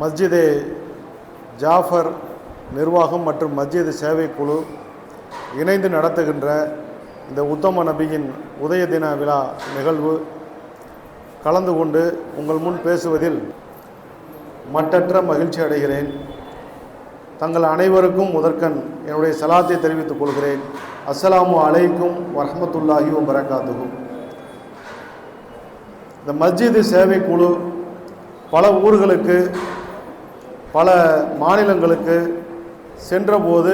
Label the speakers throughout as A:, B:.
A: மஸ்ஜிதே ஜாஃபர் நிர்வாகம் மற்றும் மஸ்ஜிது சேவை குழு இணைந்து நடத்துகின்ற இந்த உத்தம நபியின் உதய தின விழா நிகழ்வு. கலந்து கொண்டு உங்கள் முன் பேசுவதில் மட்டற்ற மகிழ்ச்சி அடைகிறேன். தங்கள் அனைவருக்கும் முதற்கண் என்னுடைய சலாத்தை தெரிவித்துக் கொள்கிறேன். அஸ்ஸலாமு அலைக்கும் வரமத்துல்லாஹி வரகாத்துகும் இந்த மஸ்ஜிது சேவை குழு பல ஊர்களுக்கு பல மாநிலங்களுக்கு சென்றபோது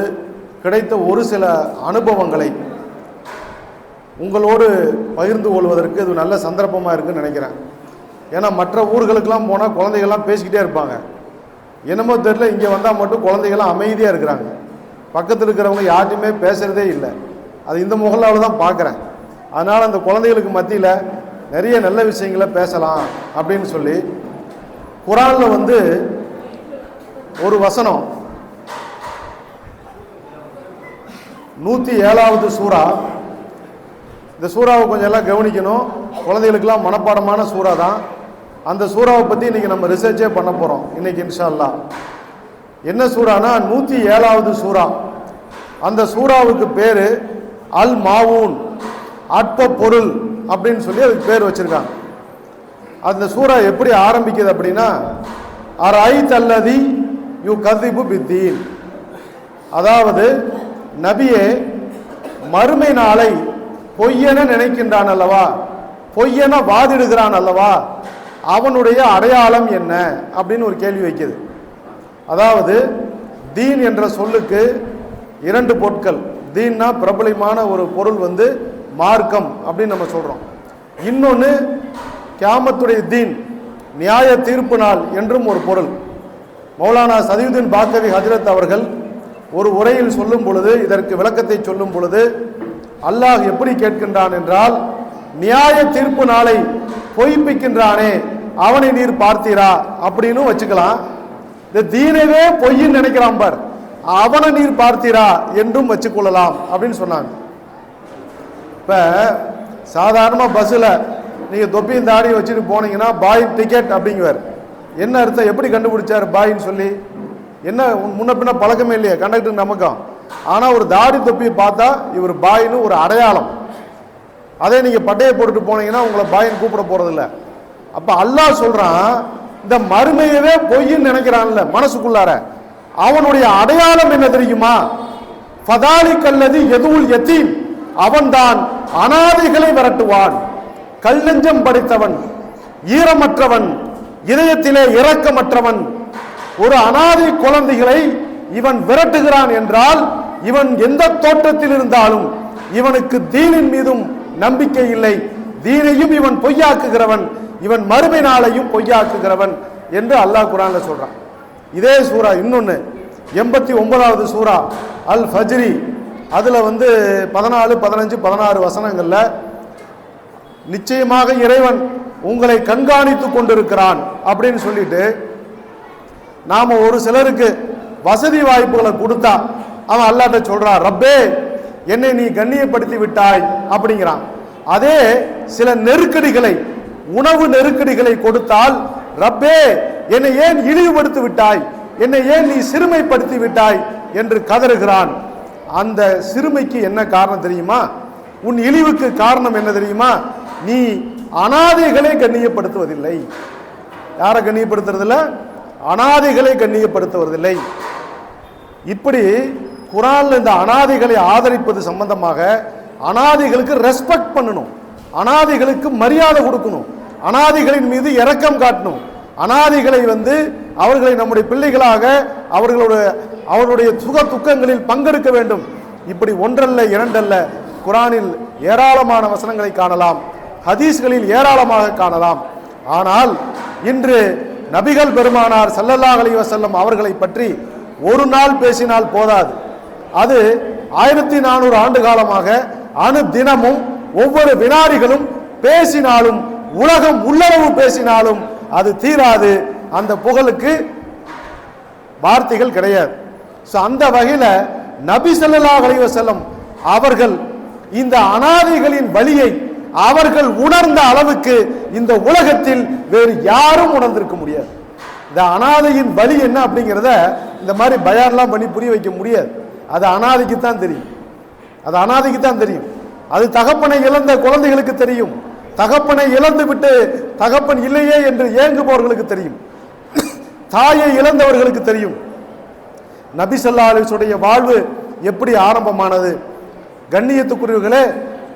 A: கிடைத்த ஒரு சில அனுபவங்களை உங்களோடு பகிர்ந்து கொள்வதற்கு இது நல்ல சந்தர்ப்பமாக இருக்குன்னு நினைக்கிறேன். ஏன்னா மற்ற ஊர்களுக்கெல்லாம் போனால் குழந்தைகள்லாம் பேசிக்கிட்டே இருப்பாங்க. என்னமோ தெரில இங்கே வந்தால் மட்டும் குழந்தைகள்லாம் அமைதியாக இருக்கிறாங்க. பக்கத்தில் இருக்கிறவங்க யார்ட்டையுமே பேசுகிறதே இல்லை. அது இந்த முகலாவில் தான் பார்க்குறேன் அதனால் அந்த குழந்தைகளுக்கு மத்தியில் நிறைய நல்ல விஷயங்களை பேசலாம் அப்படின்னு சொல்லி குரானில் வந்து ஒரு வசனம். நூற்றி ஏழாவது சூறா. இந்த சூறாவை கொஞ்சம் எல்லாம் கவனிக்கணும். குழந்தைகளுக்கெல்லாம் மனப்பாடமான சூறா தான். அந்த சூறாவை பற்றி இன்றைக்கி நம்ம ரிசர்ச்சே பண்ண போகிறோம் இன்றைக்கி இன்ஷா என்ன சூறானா? நூற்றி ஏழாவது சூறா. அந்த சூறாவுக்கு பேர் அல் மாவூன். அற்ப பொருள் அப்படின்னு சொல்லி அதுக்கு பேர் வச்சுருக்காங்க. அந்த சூறா எப்படி ஆரம்பிக்குது அப்படின்னா அர் ஐ தல்லதி யூ கதிபு பித்தீன். அதாவது நபியே மறுமை நாளை பொய்யென நினைக்கின்றான் அல்லவா? பொய்யென வாதிடுகிறான் அல்லவா? அவனுடைய அடையாளம் என்ன? அப்படின்னு ஒரு கேள்வி வைக்குது. அதாவது தீன் என்ற சொல்லுக்கு இரண்டு பொருட்கள். தீன்னா பிரபலமான ஒரு பொருள் வந்து மார்க்கம் அப்படின்னு நம்ம சொல்கிறோம் இன்னொன்று கியாமத்துடைய தீன் நியாய தீர்ப்பு நாள் என்றும் ஒரு பொருள். மௌலானா சதியுதீன் பாக்கவி ஹஜரத் அவர்கள் ஒரு உரையில் சொல்லும் பொழுது இதற்கு விளக்கத்தை சொல்லும் பொழுது அல்லாஹ் எப்படி கேட்கின்றான் என்றால் நியாய தீர்ப்பு நாளை பொய்ப்பிக்கின்றானே அவனை நீர் பார்த்தீரா அப்படின்னு வச்சுக்கலாம். இந்த தீனவே பொய்ன்னு நினைக்கிறான் பார். அவனை நீர் பார்த்தீரா என்றும் வச்சுக்கொள்ளலாம் அப்படின்னு சொன்னாங்க. இப்போ சாதாரணமாக பஸ்ஸில் நீங்கள் தொப்பியும் தாடியும் வச்சுட்டு போனீங்கன்னா பாய் டிக்கெட் அப்படிங்குவார். என்ன அர்த்தம்? எப்படி கண்டுபிடிச்சார் பாயின்னு சொல்லி? என்ன உன் முன்ன பின்ன பழக்கமே இல்லையா கண்டக்டர் நமக்கும். ஆனால் ஒரு தாடி தொப்பியை பார்த்தா இவர் பாயின்னு ஒரு அடையாளம். அதே நீங்கள் பட்டையை போட்டுட்டு போனீங்கன்னா உங்களை பாயின்னு கூப்பிட போகிறதில்ல அப்போ அல்லாஹ் சொல்கிறான் இந்த மறுமையவே பொய்ன்னு நினைக்கிறான்ல மனசுக்குள்ளார. அவனுடைய அடையாளம் என்ன தெரியுமா? பதாலி கல்லது எதுவும் எத்தீம் அவன்தான் அனாதைகளை விரட்டுவான். கல்லஞ்சம் படைத்தவன் ஈரமற்றவன் இதயத்திலே இரக்கமற்றவன். ஒரு அனாதை குழந்தைகளை இவன் விரட்டுகிறான் என்றால் இவன் எந்த தோற்றத்தில் இருந்தாலும் இவனுக்கு தீனின் மீதும் நம்பிக்கை இல்லை. தீனையும் இவன் பொய்யாக்குகிறவன் இவன் மறுமை நாளையும் பொய்யாக்குகிறவன் என்று அல்லாஹ் குரான்ல சொல்றான். இதே சூரா இன்னொன்று எண்பத்தி ஒன்பதாவது சூரா அல் ஃபஜ்ரி அதில் வந்து பதினாலு பதினஞ்சு பதினாறு வசனங்களில் நிச்சயமாக இறைவன் உங்களை கண்காணித்து கொண்டிருக்கிறான் அப்படின்னு சொல்லிட்டு நாம் ஒரு சிலருக்கு வசதி வாய்ப்புகளை கொடுத்தா அவன் அல்லாட்ட சொல்றான் ரப்பே என்னை நீ கண்ணியப்படுத்தி விட்டாய் அப்படிங்கிறான். அதே சில நெருக்கடிகளை உணவு நெருக்கடிகளை கொடுத்தால் ரப்பே என்னை ஏன் இழிவுபடுத்தி விட்டாய்? என்னை ஏன் நீ சிறுமைப்படுத்தி விட்டாய்? என்று கதறுகிறான். அந்த சிறுமைக்கு என்ன காரணம் தெரியுமா? உன் இழிவுக்கு காரணம் என்ன தெரியுமா? நீ அனாதைகளை கண்ணியப்படுத்துவதில்லை. யாரை கண்ணியப்படுத்துறதில்ல? அனாதைகளை கண்ணியப்படுத்துவதில்லை. இப்படி குரானில் இந்த அனாதைகளை ஆதரிப்பது சம்பந்தமாக அனாதைகளுக்கு ரெஸ்பெக்ட் பண்ணணும். அனாதைகளுக்கு மரியாதை கொடுக்கணும். அனாதைகளின் மீது இரக்கம் காட்டணும். அனாதைகளை வந்து அவர்களை நம்முடைய பிள்ளைகளாக அவர்களுடைய அவருடைய சுக துக்கங்களில் பங்கெடுக்க வேண்டும். இப்படி ஒன்றல்ல இரண்டல்ல குரானில் ஏராளமான வசனங்களை காணலாம். ஹதீஸ்களில் ஏராளமாக காணலாம். ஆனால் இன்று நபிகள் பெருமானார் ஸல்லல்லாஹு அலி வசல்லம் அவர்களை பற்றி ஒரு நாள் பேசினால் போதாது. அது ஆயிரத்தி நானூறு ஆண்டு காலமாக அணு தினமும் ஒவ்வொரு வினாடிகளும் பேசினாலும் உலகம் உள்ளளவு பேசினாலும் அது தீராது. அந்த புகழுக்கு வார்த்தைகள் கிடையாது. ஸோ அந்த வகையில் நபி ஸல்லல்லாஹு அலைஹி வஸல்லம் அவர்கள் இந்த அனாதைகளின் வழியை அவர்கள் உணர்ந்த அளவுக்கு இந்த உலகத்தில் வேறு யாரும் உணர்ந்திருக்க முடியாது. இந்த அனாதையின் வலி என்ன அப்படிங்கிறத இந்த மாதிரி பயான்லாம் பண்ணி புரிய வைக்க முடியாது. அது அனாதைக்கு தான் தெரியும். அது அனாதைக்கு தான் தெரியும். அது தகப்பனை இழந்த குழந்தைகளுக்கு தெரியும். தகப்பனை இழந்து விட்டு தகப்பன் இல்லையே என்று ஏங்குபவர்களுக்கு தெரியும். தாயை இழந்தவர்களுக்கு தெரியும். நபி ஸல்லல்லாஹு வாழ்வு எப்படி ஆரம்பமானது? கண்ணியத்துக்குரியவர்களே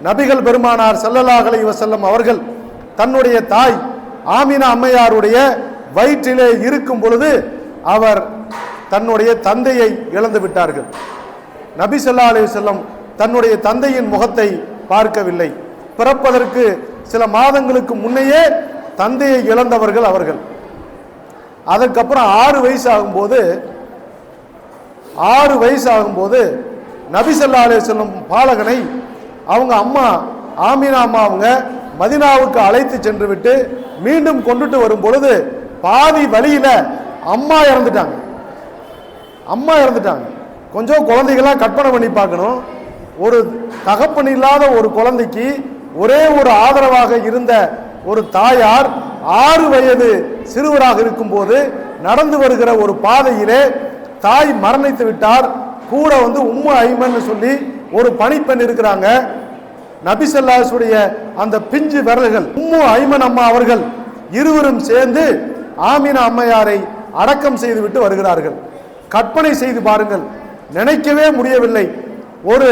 A: நபிகள் பெருமானார் செல்லலாகலை வசல்லம் அவர்கள் தன்னுடைய தாய் ஆமினா அம்மையாருடைய வயிற்றிலே இருக்கும் பொழுது அவர் தன்னுடைய தந்தையை இழந்து விட்டார்கள். நபி சொல்லா அலி செல்லம் தன்னுடைய தந்தையின் முகத்தை பார்க்கவில்லை. பிறப்பதற்கு சில மாதங்களுக்கு முன்னையே தந்தையை இழந்தவர்கள் அவர்கள். அதற்கப்புறம் ஆறு வயசு ஆகும்போது ஆறு வயசு ஆகும்போது நபி சொல்லா அலி வஸல்லம் பாலகனை அவங்க அம்மா ஆமீனா அம்மா அவங்க மதினாவுக்கு அழைத்து சென்று விட்டு மீண்டும் கொண்டுட்டு வரும் பொழுது பாதி வழியில் அம்மா இறந்துட்டாங்க. அம்மா இறந்துட்டாங்க. கொஞ்சம் குழந்தைகள்லாம் கற்பனை பண்ணி பார்க்கணும். ஒரு தகப்பன் இல்லாத ஒரு குழந்தைக்கு ஒரே ஒரு ஆதரவாக இருந்த ஒரு தாயார் ஆறு வயது சிறுவராக இருக்கும்போது நடந்து வருகிற ஒரு பாதையிலே தாய் மரணித்து விட்டார். கூட வந்து உம்மு ஐமன் சொல்லி ஒரு பணிப்பெண் இருக்கிறாங்க நபிசல்லாசுடைய அந்த பிஞ்சு விரல்கள் உம்மு ஐமன் அம்மா அவர்கள் இருவரும் சேர்ந்து ஆமினா அம்மையாரை அடக்கம் செய்துவிட்டு வருகிறார்கள். கற்பனை செய்து பாருங்கள். நினைக்கவே முடியவில்லை. ஒரு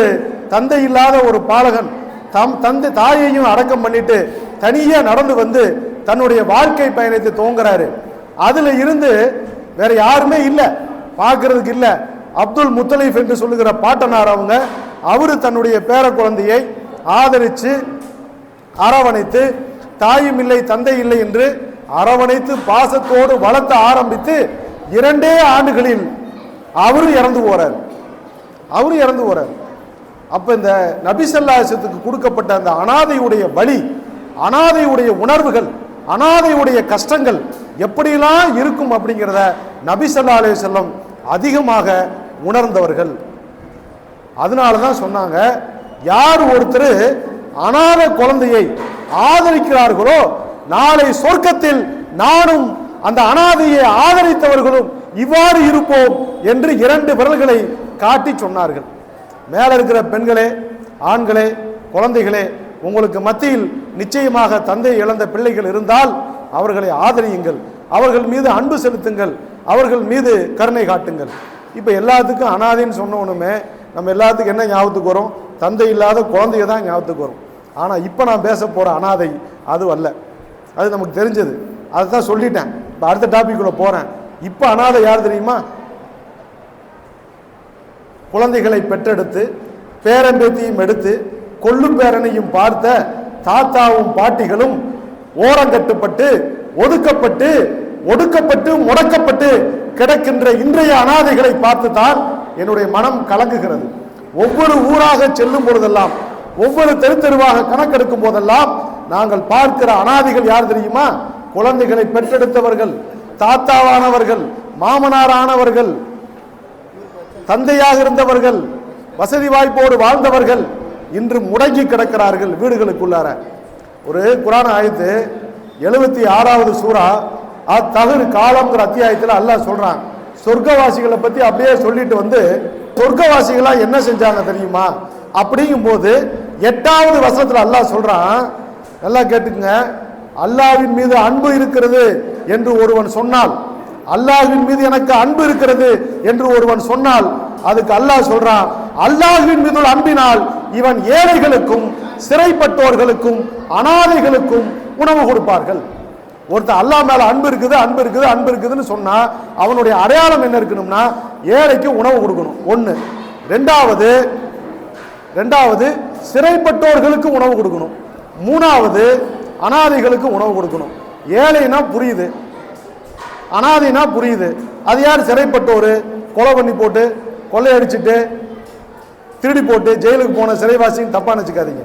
A: தந்தை இல்லாத ஒரு பாலகன் தம் தந்தை தாயையும் அடக்கம் பண்ணிட்டு தனியாக நடந்து வந்து தன்னுடைய வாழ்க்கை பயணத்தை துவங்குறாரு. அதில் இருந்து வேற யாருமே இல்லை. பார்க்கறதுக்கு இல்லை. அப்துல் முத்தலீஃப் என்று சொல்லுகிற பாட்டனார் அவங்க அவர் தன்னுடைய பேர குழந்தையை ஆதரித்து அரவணைத்து தாயும் இல்லை தந்தை இல்லை என்று அரவணைத்து பாசத்தோடு வளர்த்த ஆரம்பித்து இரண்டே ஆண்டுகளில் அவரு இறந்து போறார். அவரு இறந்து போறார். அப்ப இந்த நபிசல்லாசத்துக்கு கொடுக்கப்பட்ட அந்த அனாதையுடைய வழி அனாதையுடைய உணர்வுகள் அனாதையுடைய கஷ்டங்கள் எப்படியெல்லாம் இருக்கும் அப்படிங்கிறத நபிசல்லா அலே செல்லம் அதிகமாக உணர்ந்தவர்கள். அதனால தான் சொன்னாங்க யார் ஒருத்தர் அனாத குழந்தையை ஆதரிக்கிறார்களோ நாளை சொர்க்கத்தில் நானும் அந்த அனாதையை ஆதரித்தவர்களும் இவ்வாறு இருப்போம் என்று இரண்டு விரல்களை காட்டி சொன்னார்கள். மேல இருக்கிற பெண்களே ஆண்களே குழந்தைகளே உங்களுக்கு மத்தியில் நிச்சயமாக தந்தை இழந்த பிள்ளைகள் இருந்தால் அவர்களை ஆதரியுங்கள். அவர்கள் மீது அன்பு செலுத்துங்கள். அவர்கள் மீது கருணை காட்டுங்கள். இப்போ எல்லாத்துக்கும் அனாதைன்னு சொன்ன நம்ம எல்லாத்துக்கும் என்ன ஞாபகத்துக்கு வரும்? தந்தை இல்லாத குழந்தைய தான் ஞாபகத்துக்கு வரும். ஆனால் இப்போ நான் பேச போகிற அனாதை அது அல்ல. அது நமக்கு தெரிஞ்சது. அதை தான் சொல்லிட்டேன். இப்போ அடுத்த டாபிக்குள்ளே போகிறேன் இப்போ அனாதை யார் தெரியுமா? குழந்தைகளை பெற்றெடுத்து பேரம்பேத்தியும் எடுத்து கொள்ளும் பேரனையும் பார்த்த தாத்தாவும் பாட்டிகளும் ஓரங்கட்டுப்பட்டு ஒதுக்கப்பட்டு ஒடுக்கப்பட்டு முடக்கப்பட்டு கிடக்கின்ற இன்றைய அனாதைகளை பார்த்துத்தான் என்னுடைய மனம் கலங்குகிறது. ஒவ்வொரு ஊராக செல்லும் பொழுதெல்லாம் ஒவ்வொரு தெரு தெருவாக கணக்கெடுக்கும் போதெல்லாம் நாங்கள் பார்க்கிற அனாதிகள் யார் தெரியுமா? குழந்தைகளை பெற்றெடுத்தவர்கள் தாத்தாவானவர்கள் மாமனாரானவர்கள் தந்தையாக இருந்தவர்கள் வசதி வாய்ப்போடு வாழ்ந்தவர்கள் இன்று முடங்கி கிடக்கிறார்கள் வீடுகளுக்குள்ளார. ஒரு குரான ஆயத்து எழுபத்தி ஆறாவது சூறா அத்தகு காலம்ங்கிற அத்தியாயத்தில் அல்லாஹ் சொல்றான். சொர்க்கவாசிகளை பத்தி அப்படியே சொல்லிட்டு வந்து சொர்க்கவாசிகளாக என்ன செஞ்சாங்க தெரியுமா? அப்படிங்கும்போது எட்டாவது வசனத்தில் அல்லாஹ் சொல்றான் நல்லா கேட்டுக்குங்க. அல்லாவின் மீது அன்பு இருக்கிறது என்று ஒருவன் சொன்னால் அல்லாஹின் மீது எனக்கு அன்பு இருக்கிறது என்று ஒருவன் சொன்னால் அதுக்கு அல்லாஹ் சொல்றான் அல்லாஹின் மீது அன்பினால் இவன் ஏழைகளுக்கும் சிறைப்பட்டோர்களுக்கும் அனாதைகளுக்கும் உணவு கொடுப்பார்கள். ஒருத்தன் அல்லாஹ் மேல அன்பு இருக்குது அன்பு இருக்குது அன்பு இருக்குதுன்னு சொன்னா அவனுடைய அடையாளம் என்ன இருக்கணும்னா ஏழைக்கு உணவு கொடுக்கணும். ஒண்ணு. ரெண்டாவது ரெண்டாவது சிறைப்பட்டோர்களுக்கு உணவு கொடுக்கணும். மூணாவது அனாதைகளுக்கு உணவு கொடுக்கணும். ஏழைனா புரியுது. அனாதைனா புரியுது. அது யார் சிறைப்பட்டோர்? கொலை பண்ணி போட்டு கொள்ளையடிச்சிட்டு திருடி போட்டு ஜெயிலுக்கு போன சிறைவாசின்னு தப்பாக நினச்சிக்காதீங்க.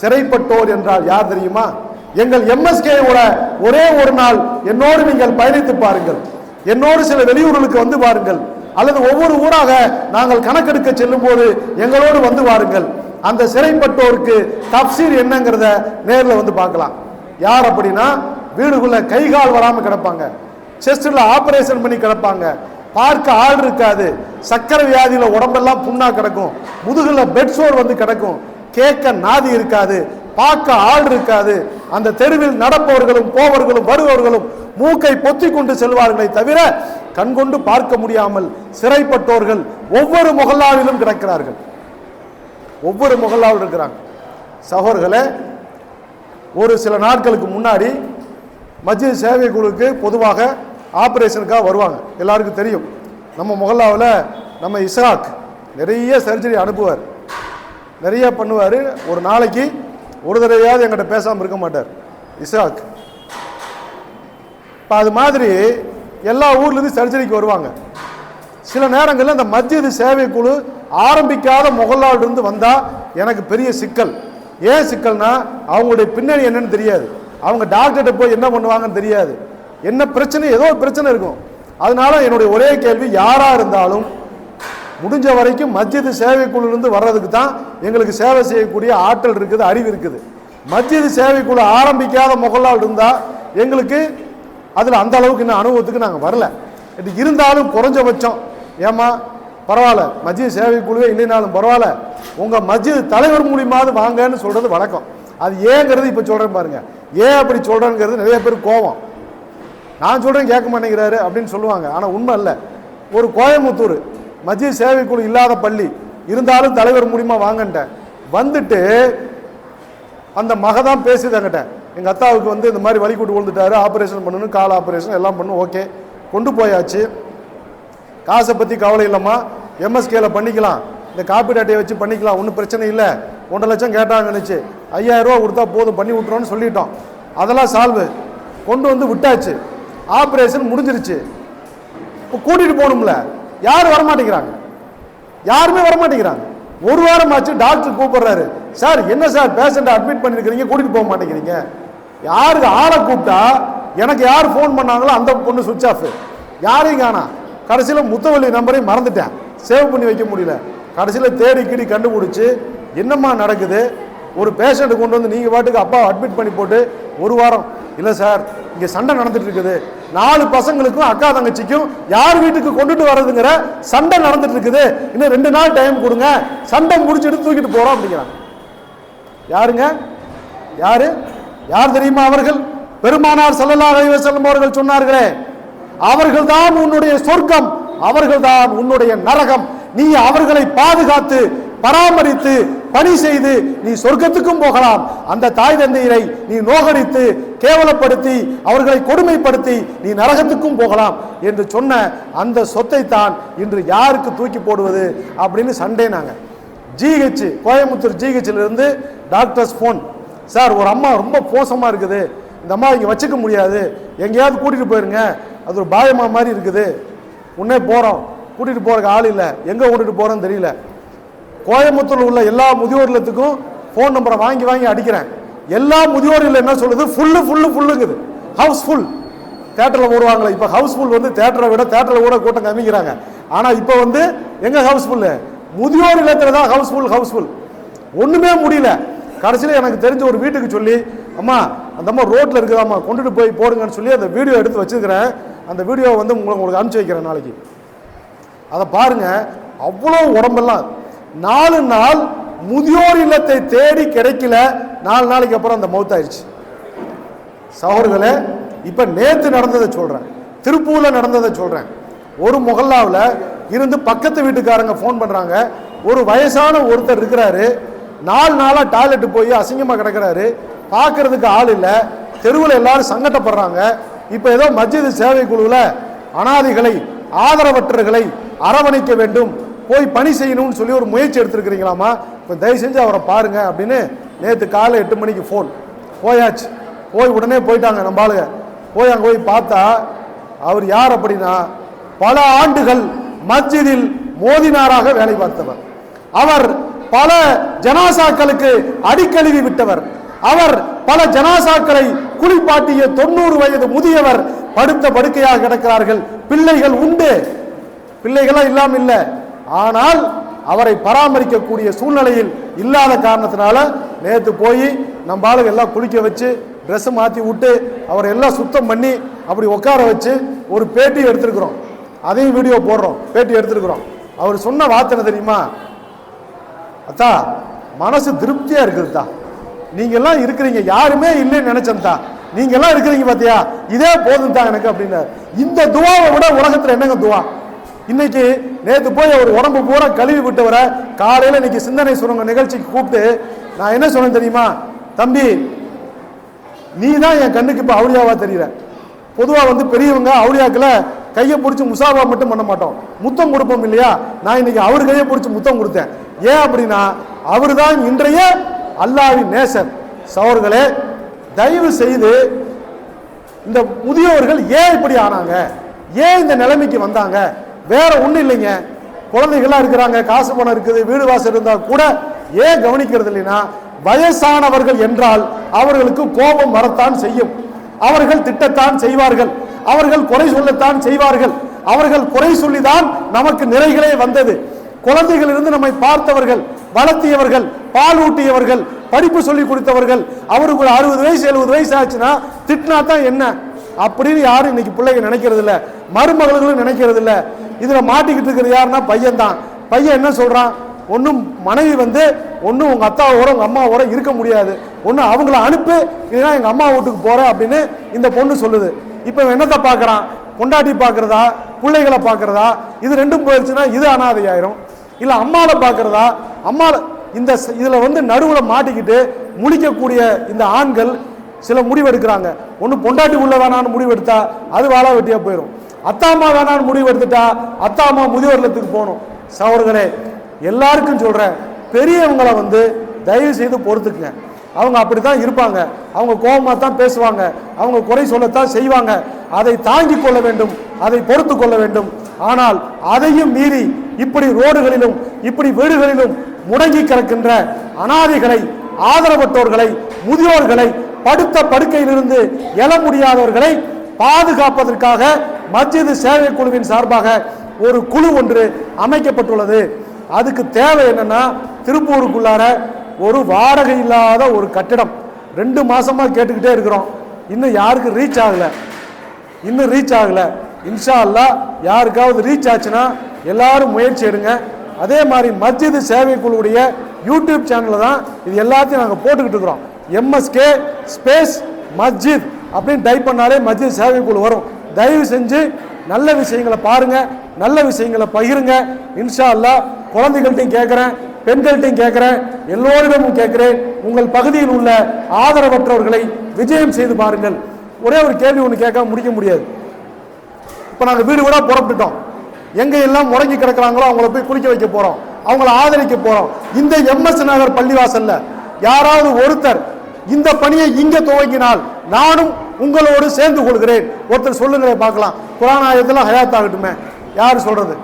A: சிறைப்பட்டோர் என்றால் யார் தெரியுமா? எங்கள் எம்எஸ்கேவோட ஒரே ஒரு நாள் என்னோடு நீங்கள் பயணித்து பாருங்கள். என்னோடு சில வெளியூர்களுக்கு வந்து பாருங்கள் அல்லது ஒவ்வொரு ஊராக நாங்கள் கணக்கெடுக்க செல்லும் போது எங்களோடு வந்து வாருங்கள். அந்த சிறைப்பட்டோருக்கு தப்சீர் என்னங்கிறத நேரில் வந்து பார்க்கலாம். யார் அப்படின்னா வீடுக்குள்ள கை கால் வராமல் கிடப்பாங்க. செஸ்டில் ஆபரேஷன் பண்ணி கிடப்பாங்க. பார்க்க ஆள் இருக்காது. சக்கரை வியாதியில் உடம்பெல்லாம் புண்ணா கிடக்கும். முதுகில் பெட் சோர் வந்து கிடக்கும். கேட்க நாதி இருக்காது. பார்க்க ஆள் இருக்காது. அந்த தெருவில் நடப்பவர்களும் போவர்களும் வருபவர்களும் மூக்கை பொத்தி கொண்டு செல்வார்களே தவிர கண்கொண்டு பார்க்க முடியாமல் சிறைப்பட்டோர்கள் ஒவ்வொரு முகல்லாவிலும் கிடக்கிறார்கள். ஒவ்வொரு முகல்லாவில் இருக்கிறாங்க. சகோதரர்களே ஒரு சில நாட்களுக்கு முன்னாடி மத்திய சேவை குழுக்கு பொதுவாக ஆப்ரேஷனுக்காக வருவாங்க. எல்லாருக்கும் தெரியும். நம்ம முகல்லாவில் நம்ம இஸ்ராக் நிறைய சர்ஜரி அனுப்புவார். நிறைய பண்ணுவார். ஒரு நாளைக்கு ஒரு தடவையாவது எங்கிட்ட பேசாமல் இருக்க மாட்டார். இசாக் இப்போ அது மாதிரி எல்லா ஊர்லேருந்து சர்ஜரிக்கு வருவாங்க. சில நேரங்களில் அந்த மத்தியது சேவை குழு ஆரம்பிக்காத முகல்லால் வந்தால் எனக்கு பெரிய சிக்கல். ஏன் சிக்கல்னா அவங்களுடைய பின்னணி என்னன்னு தெரியாது. அவங்க டாக்டர்கிட்ட போய் என்ன பண்ணுவாங்கன்னு தெரியாது. என்ன பிரச்சனை? ஏதோ ஒரு பிரச்சனை இருக்கும். அதனால என்னுடைய ஒரே கேள்வி யாராக இருந்தாலும் முடிஞ்ச வரைக்கும் மத்தியது சேவைக்குழுலேருந்து வர்றதுக்கு தான் எங்களுக்கு சேவை செய்யக்கூடிய ஆற்றல் இருக்குது அறிவு இருக்குது. மத்தியது சேவைக்குழு ஆரம்பிக்காத முகலால் இருந்தால் எங்களுக்கு அதில் அந்த அளவுக்கு இன்னும் அனுபவத்துக்கு நாங்கள் வரல. இது இருந்தாலும் குறைஞ்சபட்சம். ஏமா பரவாயில்ல. மத்திய சேவைக்குழுவே இல்லைனாலும் பரவாயில்ல. உங்கள் மத்திய தலைவர் மூலியமாவது வாங்கன்னு சொல்கிறது வழக்கம். அது ஏங்கிறது இப்போ சொல்கிறேன் பாருங்க. ஏன் அப்படி சொல்கிறேங்கிறது நிறைய பேர் கோவம். நான் சொல்கிறேன் கேட்க மாட்டேங்கிறாரு அப்படின்னு சொல்லுவாங்க. ஆனால் உண்மை இல்லை. ஒரு கோயம்புத்தூர் மத்திய சேவைக்குழு இல்லாத பள்ளி. இருந்தாலும் தலைவர் மூலிமா வாங்கன்ட்டேன். வந்துட்டு அந்த மக தான் பேசுது என்கிட்ட. எங்கள் அத்தாவுக்கு வந்து இந்த மாதிரி வலி கூட்டு விழுந்துட்டாரு. ஆப்ரேஷன் பண்ணணும் கால் ஆப்ரேஷன் எல்லாம் பண்ணணும். ஓகே. கொண்டு போயாச்சு. காசை பற்றி கவலை இல்லைம்மா. எம்எஸ்கேல பண்ணிக்கலாம். இந்த காப்பீடு அட்டையை வச்சு பண்ணிக்கலாம். ஒன்றும் பிரச்சனை இல்லை. ஒன்றரை லட்சம் கேட்டாங்கன்னு ஐயாயிரம் ரூபா கொடுத்தா போதும். பண்ணி விட்டுறோன்னு சொல்லிட்டோம். அதெல்லாம் சால்வு. கொண்டு வந்து விட்டாச்சு. ஆப்ரேஷன் முடிஞ்சிருச்சு. இப்போ கூட்டிகிட்டு போகணும்ல. யாரும் வரமாட்டேங்கிறாங்க? யாருமே வரமாட்டேங்கிறாங்க. ஒரு வாரம் ஆச்சு டாக்டர் கூப்பிடுறாரு. சார் என்ன சார் பேஷண்ட்டை அட்மிட் பண்ணிருக்கிறீங்க? கூட்டிட்டு போக மாட்டேங்கிறீங்க. யாருக்கு ஆளை கூப்பிட்டா எனக்கு யார் ஃபோன் பண்ணாங்களோ அந்த பொண்ணு சுவிட்ச் ஆஃப் யாரையும் காணா. கடைசியில் முத்தவள்ளி நம்பரையும் மறந்துட்டேன். சேவ் பண்ணி வைக்க முடியல. கடைசியில் தேடி கீடி கண்டுபிடிச்சி என்னம்மா நடக்குது? ஒரு பேஷண்ட்டை கொண்டு வந்து நீங்கள் பாட்டுக்கு அப்பா அட்மிட் பண்ணி போட்டு ஒரு வாரம். இல்லை சார் இங்கே சண்டை நடந்துட்டு இருக்குது. நாலு பசங்களுக்கும் அக்கா தங்கச்சிக்கும் யார் வீட்டுக்கு கொண்டுட்டு வர்றதுங்கிற சண்டை நடந்துட்டு இருக்குது. இன்னும் ரெண்டு நாள் டைம் கொடுங்க. சண்டை முடிச்சுட்டு தூக்கிட்டு போகிறோம் அப்படிங்கிறாங்க. யாருங்க? யாரு? யார் தெரியுமா அவர்கள்? பெருமானார் ஸல்லல்லாஹு அலைஹி வஸல்லம் அவர்கள் சொன்னார்களே அவர்கள்தான் உன்னுடைய சொர்க்கம். அவர்கள்தான் உன்னுடைய நரகம். நீ அவர்களை பாதுகாத்து பராமரித்து பணி செய்து நீ சொர்க்கத்துக்கும் போகலாம். அந்த தாய் தந்தையரை நீ நோகடித்து கேவலப்படுத்தி அவர்களை கொடுமைப்படுத்தி நீ நரகத்துக்கும் போகலாம் என்று சொன்ன அந்த சொத்தை தான் இன்று யாருக்கு தூக்கி போடுவது அப்படின்னு சண்டே நாங்கள் ஜிஹெச் கோயம்புத்தூர் ஜிஹெச்ல டாக்டர்ஸ் ஃபோன். சார் ஒரு அம்மா ரொம்ப மோசமாக இருக்குது. இந்த அம்மா இங்கே வச்சுக்க முடியாது. எங்கேயாவது கூட்டிகிட்டு போயிருங்க. அது ஒரு பாயமா மாதிரி இருக்குது. உன்னே போகிறோம் கூட்டிகிட்டு போகிறக்கு ஆள் இல்லை. எங்கே கூட்டிகிட்டு போகிறோன்னு தெரியல. கோயம்புத்தூரில் உள்ள எல்லா முதியோர் இல்லத்துக்கும் ஃபோன் நம்பரை வாங்கி வாங்கி அடிக்கிறேன். எல்லா முதியோர் இல்லம் என்ன சொல்லுது? ஃபுல்லு ஃபுல்லு ஃபுல்லுங்குது ஹவுஸ் ஃபுல் தேட்டரில் போடுவாங்களே இப்போ ஹவுஸ் ஃபுல் வந்து தேட்டரை விட தேட்டரில் கூட கூட்டம் கம்மிக்கிறாங்க ஆனால் இப்போ வந்து எங்கே ஹவுஸ் ஃபுல்லு முதியோர் இல்லத்தில் தான் ஹவுஸ் ஃபுல் ஹவுஸ் ஃபுல் ஒன்றுமே முடியல. கடைசியில் எனக்கு தெரிஞ்ச ஒரு வீட்டுக்கு சொல்லி அம்மா அந்த அம்மா ரோட்டில் இருக்குதாம்மா கொண்டுட்டு போய் போடுங்கன்னு சொல்லி அந்த வீடியோ எடுத்து வச்சிருக்கிறேன். அந்த வீடியோவை வந்து உங்களுக்கு உங்களுக்கு அனுப்பிச்சி வைக்கிறேன் நாளைக்கு. அதை பாருங்க. அவ்வளோ உடம்பெல்லாம் நாலு நாள் முதியோர் இல்லத்தை தேடி கிடைக்கல நாலு நாளைக்கு அப்புறம் அந்த மௌத்தாயிருச்சு சகோதரர்களே இப்போ நேற்று நடந்ததை சொல்கிறேன் திருப்பூரில் நடந்ததை சொல்கிறேன் ஒரு முகல்லாவில் இருந்து பக்கத்து வீட்டுக்காரங்க ஃபோன் பண்ணுறாங்க ஒரு வயசான ஒருத்தர் இருக்கிறாரு. நாலு நாளாக டாய்லெட் போய் அசிங்கமாக கிடக்குறாரு. பார்க்கறதுக்கு ஆள் இல்லை. தெருவில் எல்லாரும் சங்கடப்படுறாங்க. இப்போ ஏதோ மஸ்ஜித் சேவை குழுவில் அனாதிகளை ஆதரவற்றர்களை அரவணைக்க வேண்டும். போய் பணி செய்யணும்னு சொல்லி ஒரு முயற்சி எடுத்துருக்கிறீங்களாமா இப்போ தயவு செஞ்சு அவரை பாருங்க அப்படின்னு நேற்று காலை எட்டு மணிக்கு ஃபோன் போயாச்சு. போய் உடனே போயிட்டாங்க நம்ம ஆளுங்க. போய் அங்கே போய் பார்த்தா அவர் யார் அப்படின்னா பல ஆண்டுகள் மஸ்ஜிதில் மோதினாராக வேலை பார்த்தவர். அவர் பல ஜனாசாக்களுக்கு அடிக்கழுவி விட்டவர். அவர் பல ஜனாசாக்களை குளிப்பாட்டிய தொண்ணூறு வயது முதியவர் படுத்த படுக்கையாக கிடக்கிறார்கள். பிள்ளைகள் உண்டு. பிள்ளைகளாக இல்லாமல் இல்லை. ஆனால் அவரை பராமரிக்கக்கூடிய சூழ்நிலையில் இல்லாத காரணத்தினால நேற்று போய் நம்ம ஆளுங்க எல்லாம் குளிக்க வச்சு ட்ரெஸ் மாற்றி விட்டு அவரை எல்லாம் சுத்தம் பண்ணி அப்படி உட்கார வச்சு ஒரு பேட்டி எடுத்திருக்கிறோம். அதையும் வீடியோ போடுறோம். பேட்டி எடுத்திருக்கிறோம். அவர் சொன்ன வார்த்தை தெரியுமா? அத்தா மனசு திருப்தியாக இருக்குதுதா நீங்கள்லாம் இருக்கிறீங்க. யாருமே இல்லைன்னு நினைச்சேன்தா நீங்கள்லாம் இருக்கிறீங்க பார்த்தியா இதே போதும் தான் எனக்கு அப்படின்னாரு. இந்த துவாவை விட உலகத்தில் என்னங்க துவா? இன்னைக்கு நேற்று போய் அவர் உடம்பு பூரா கழுவி விட்டவரை காலையில் இன்னைக்கு சிந்தனை சுரங்க நிகழ்ச்சிக்கு கூப்பிட்டு நான் என்ன சொன்னேன் தெரியுமா? தம்பி நீ தான் என் கண்ணுக்கு இப்போ அவுளியாவா தெரியல பொதுவாக வந்து பெரியவங்க அவுளியாக்களை கையை பிடிச்சி முசாபா மட்டும் பண்ண மாட்டோம். முத்தம் கொடுப்போம் இல்லையா? நான் இன்னைக்கு அவர் கையை பிடிச்சி முத்தம் கொடுத்தேன். ஏன் அப்படின்னா அவர் தான் இன்றைய அல்லாவின் நேசர். சவர்களே தயவு செய்து இந்த முதியோர்கள் ஏன் இப்படி ஆனாங்க? ஏன் இந்த நிலைமைக்கு வந்தாங்க? வேற ஒன்றும் இல்லைங்க. குழந்தைகள்லாம் இருக்கிறாங்க காசு பணம் இருக்குது வீடு வாசல் இருந்தால் கூட ஏன் கவனிக்கிறது இல்லைன்னா வயசானவர்கள் என்றால் அவர்களுக்கு கோபம் வரத்தான் செய்யும். அவர்கள் திட்டத்தான் செய்வார்கள். அவர்கள் குறை சொல்லத்தான் செய்வார்கள். அவர்கள் குறை சொல்லிதான் நமக்கு நிறைகளே வந்தது. குழந்தைகளிலிருந்து நம்மை பார்த்தவர்கள் வளர்த்தியவர்கள் பால் ஊட்டியவர்கள் படிப்பு சொல்லி கொடுத்தவர்கள் அவருக்கு ஒரு அறுபது வயசு எழுபது வயசு ஆச்சுன்னா திட்டினா தான் என்ன? அப்படின்னு யாரும் இன்னைக்கு பிள்ளைங்க நினைக்கிறது இல்லை. மருமகளும் நினைக்கிறது இல்லை இதில் மாட்டிக்கிட்டு இருக்கிறது யாருன்னா பையன் தான் பையன் என்ன சொல்கிறான் ஒன்றும் மனைவி வந்து ஒன்றும் உங்கள் அத்தாவோட உங்கள் அம்மாவோட இருக்க முடியாது. ஒன்று அவங்கள அனுப்பு இல்லைன்னா எங்கள் அம்மா வீட்டுக்கு போகிறேன் அப்படின்னு இந்த பொண்ணு சொல்லுது. இப்போ என்னத்தை பார்க்குறான் பொண்டாட்டி பார்க்குறதா பிள்ளைகளை பார்க்குறதா இது ரெண்டும் போயிடுச்சுன்னா இது அனாதை ஆயிரும் இல்லை அம்மாவை பார்க்குறதா அம்மா இந்த இதில் வந்து நடுவில் மாட்டிக்கிட்டு முழிக்கக்கூடிய இந்த ஆண்கள் சில முடிவெடுக்கிறாங்க. ஒன்று பொண்டாட்டி உள்ள வேணான்னு முடிவெடுத்தா அது வாழா வெட்டியாக போயிடும் அத்தா அம்மா வேணான்னு முடிவு எடுத்துட்டா அத்தா அம்மா முதியோர் இல்லத்துக்கு போகணும். சவர்களே எல்லாருக்கும் சொல்கிறேன் பெரியவங்களை வந்து தயவு செய்து பொறுத்துக்குங்க. அவங்க அப்படி தான் இருப்பாங்க. அவங்க கோபமாக தான் பேசுவாங்க. அவங்க குறை சொல்லத்தான் செய்வாங்க. அதை தாங்கி கொள்ள வேண்டும் அதை பொறுத்து கொள்ள வேண்டும். ஆனால் அதையும் மீறி இப்படி ரோடுகளிலும் இப்படி வீடுகளிலும் முடங்கி கிடக்கின்ற அனாதைகளை ஆதரவற்றோர்களை முதியோர்களை படுத்த படுக்கையிலிருந்து எழ முடியாதவர்களை பாதுகாப்பதற்காக மஸ்ஜிது சேவை குழுவின் சார்பாக ஒரு குழு ஒன்று அமைக்கப்பட்டுள்ளது. அதுக்கு தேவை என்னன்னா திருப்பூருக்குள்ளார ஒரு வாடகை இல்லாத ஒரு கட்டிடம். ரெண்டு மாசமா கேட்டுக்கிட்டே இருக்கிறோம். இன்னும் யாருக்கு ரீச் ஆகல. இன்னும் ரீச் ஆகல. இன்ஷா அல்லா யாருக்காவது ரீச் ஆச்சுன்னா எல்லாரும் முயற்சி எடுங்க. அதே மாதிரி மஸ்ஜிது சேவை குழுவுடைய யூடியூப் சேனல்ல தான் இது எல்லாத்தையும் நாங்கள் போட்டுக்கிட்டு இருக்கிறோம். எம்எஸ்கே ஸ்பேஸ் மஸ்ஜித் அப்படின்னு டைப் பண்ணாலே மஸ்ஜித் சேவை குழு வரும். தயவு செஞ்சு நல்ல விஷயங்களை பாருங்க நல்ல விஷயங்களை பகிருங்க. இன்ஷா அல்லா குழந்தைகள்ட்டையும் கேட்குறேன் பெண்கள்ட்டையும் கேட்குறேன் எல்லோரிடமும் கேட்குறேன். உங்கள் பகுதியில் உள்ள ஆதரவற்றவர்களை விஜயம் செய்து பாருங்கள். ஒரே ஒரு கேள்வி ஒன்று கேட்காம முடிக்க முடியாது. இப்போ நாங்கள் வீடு கூட புறப்பட்டுட்டோம். எங்கே எல்லாம் முடங்கி கிடக்குறாங்களோ அவங்கள போய் குளிக்க வைக்க போகிறோம் அவங்கள ஆதரிக்க போகிறோம் இந்த எம்எஸ் நகர் பள்ளிவாசலில் யாராவது ஒருத்தர் இந்த பணியை இங்கே துவங்கினால் நானும் உங்களோடு சேர்ந்து கொள்கிறேன். ஒருத்தர் சொல்லுங்களேன் பார்க்கலாம். குரான் ஆயத்தில் ஹயாத் ஆகட்டுமே யார் சொல்கிறது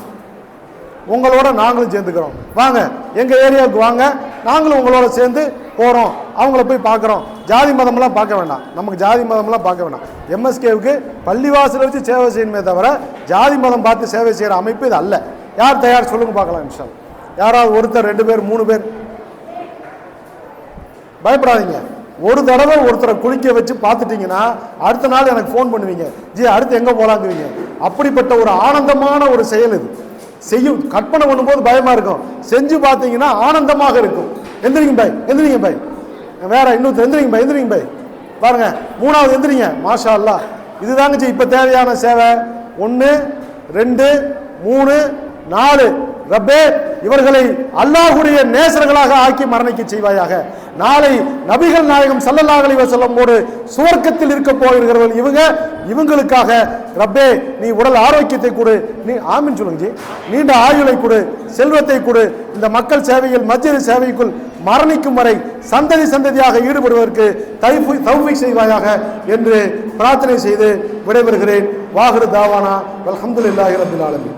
A: உங்களோட நாங்களும் சேர்ந்துக்கிறோம். வாங்க எங்கள் ஏரியாவுக்கு வாங்க. நாங்களும் உங்களோட சேர்ந்து போகிறோம் அவங்கள போய் பார்க்குறோம். ஜாதி மதம்லாம் பார்க்க வேண்டாம். நமக்கு ஜாதி மதம்லாம் பார்க்க வேண்டாம். எம்எஸ்கேவுக்கு பள்ளிவாசலை வச்சு சேவை செய்யணுமே தவிர ஜாதி மதம் பார்த்து சேவை செய்கிற அமைப்பு இது அல்ல. யார் தயார்? சொல்லுங்க பார்க்கலாம் இன்ஷா யாராவது ஒருத்தர் ரெண்டு பேர் மூணு பேர்? பயப்படாதீங்க. ஒரு தடவை ஒருத்தரை குளிக்க வச்சு பார்த்துட்டிங்கன்னா அடுத்த நாள் எனக்கு ஃபோன் பண்ணுவீங்க. ஜி அடுத்து எங்கே போகலாங்குவீங்க அப்படிப்பட்ட ஒரு ஆனந்தமான ஒரு செயல் இது. செய்யும் கற்பனை பண்ணும்போது பயமாக இருக்கும். செஞ்சு பார்த்தீங்கன்னா ஆனந்தமாக இருக்கும். எந்திரிங்க பை எந்திரிங்க பை வேற இன்னொரு எந்திரிங்க பை எந்திரிங்க பை பாருங்கள் மூணாவது எந்திரிங்க. மாஷா அல்லா இதுதாங்க ஜி இப்போ தேவையான சேவை. ஒன்று ரெண்டு மூணு நாலு. ரப்பே இவர்களை அல்லாஹுடைய நேசர்களாக ஆக்கி மரணிக்க செய்வாயாக. நாளை நபிகள் நாயகம் ஸல்லல்லாஹு அலைஹி வஸல்லமோடு சுவர்க்கத்தில் இருக்க போகிறவர்கள் இவங்க இவங்களுக்காக ரப்பே நீ உடல் ஆரோக்கியத்தை கொடு. நீ ஆமின் சொல்லுங்க ஜி. நீண்ட ஆயுளை கொடு செல்வத்தை கொடு. இந்த மக்கள் சேவையில் மத்திய சேவைக்குள் மரணிக்கும் வரை சந்ததி சந்ததியாக ஈடுபடுவதற்கு தைஃபு தௌஃபீக் செய்வாயாக என்று பிரார்த்தனை செய்து விடைபெறுகிறேன். வாகுரு தாவானா. அலமதுல்லாஹி ரபில் ஆலமின்.